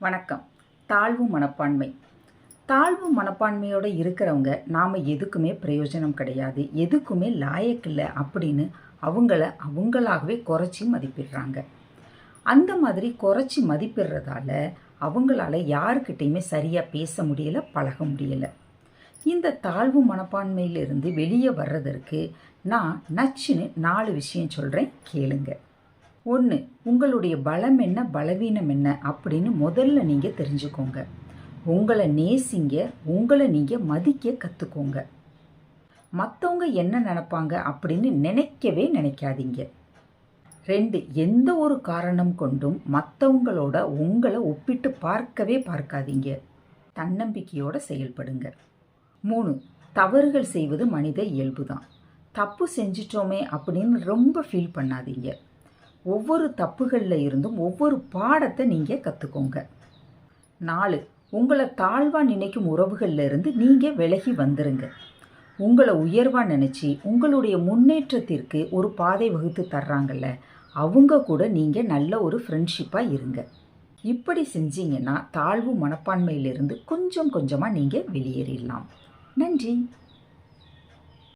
வணக்கம். தாழ்வு மனப்பான்மை. தாழ்வு மனப்பான்மையோடு இருக்கிறவங்க நாம் எதுக்குமே பிரயோஜனம் கிடையாது. எதுக்குமே லாயக்கில்லை அப்படின்னு அவங்கள அவங்களாகவே குறைச்சி மதிப்பிடுறாங்க. அந்த மாதிரி குறைச்சி மதிப்பிடுறதால அவங்களால யாருக்கிட்டேயுமே சரியாக பேச முடியலை பழக முடியலை. இந்த தாழ்வு மனப்பான்மையிலிருந்து வெளியே வர்றதற்கு நான் நச்சுன்னு நாலு விஷயம் சொல்கிறேன் கேளுங்கள் ஒன்று உங்களுடைய பலம் என்ன பலவீனம் என்ன அப்படின்னு முதல்ல நீங்கள் தெரிஞ்சுக்கோங்க. உங்களை நேசிங்க உங்களை நீங்கள் மதிக்க கற்றுக்கோங்க மற்றவங்க என்ன நினப்பாங்க அப்படின்னு நினைக்கவே நினைக்காதீங்க. ரெண்டு எந்த ஒரு காரணம் கொண்டும் மற்றவங்களோட உங்களை ஒப்பிட்டு பார்க்கவே பார்க்காதீங்க. தன்னம்பிக்கையோடு செயல்படுங்க. மூணு தவறுகள் செய்வது மனித இயல்பு தான் தப்பு செஞ்சிட்டோமே அப்படின்னு ரொம்ப ஃபீல் பண்ணாதீங்க. ஒவ்வொரு தப்புகளில் இருந்தும் ஒவ்வொரு பாடத்தை நீங்கள் கற்றுக்கோங்க நாலு உங்களை தாழ்வாக நினைக்கும் உறவுகளில் இருந்து நீங்கள் விலகி வந்துருங்க. உங்களை உயர்வாக நினச்சி உங்களுடைய முன்னேற்றத்திற்கு ஒரு பாதை வகுத்து தர்றாங்கல்ல அவங்க கூட நீங்கள் நல்ல ஒரு ஃப்ரெண்ட்ஷிப்பாக இருங்க. இப்படி செஞ்சீங்கன்னா தாழ்வு மனப்பான்மையிலிருந்து கொஞ்சம் கொஞ்சமாக நீங்கள் வெளியேறிடலாம். நன்றி.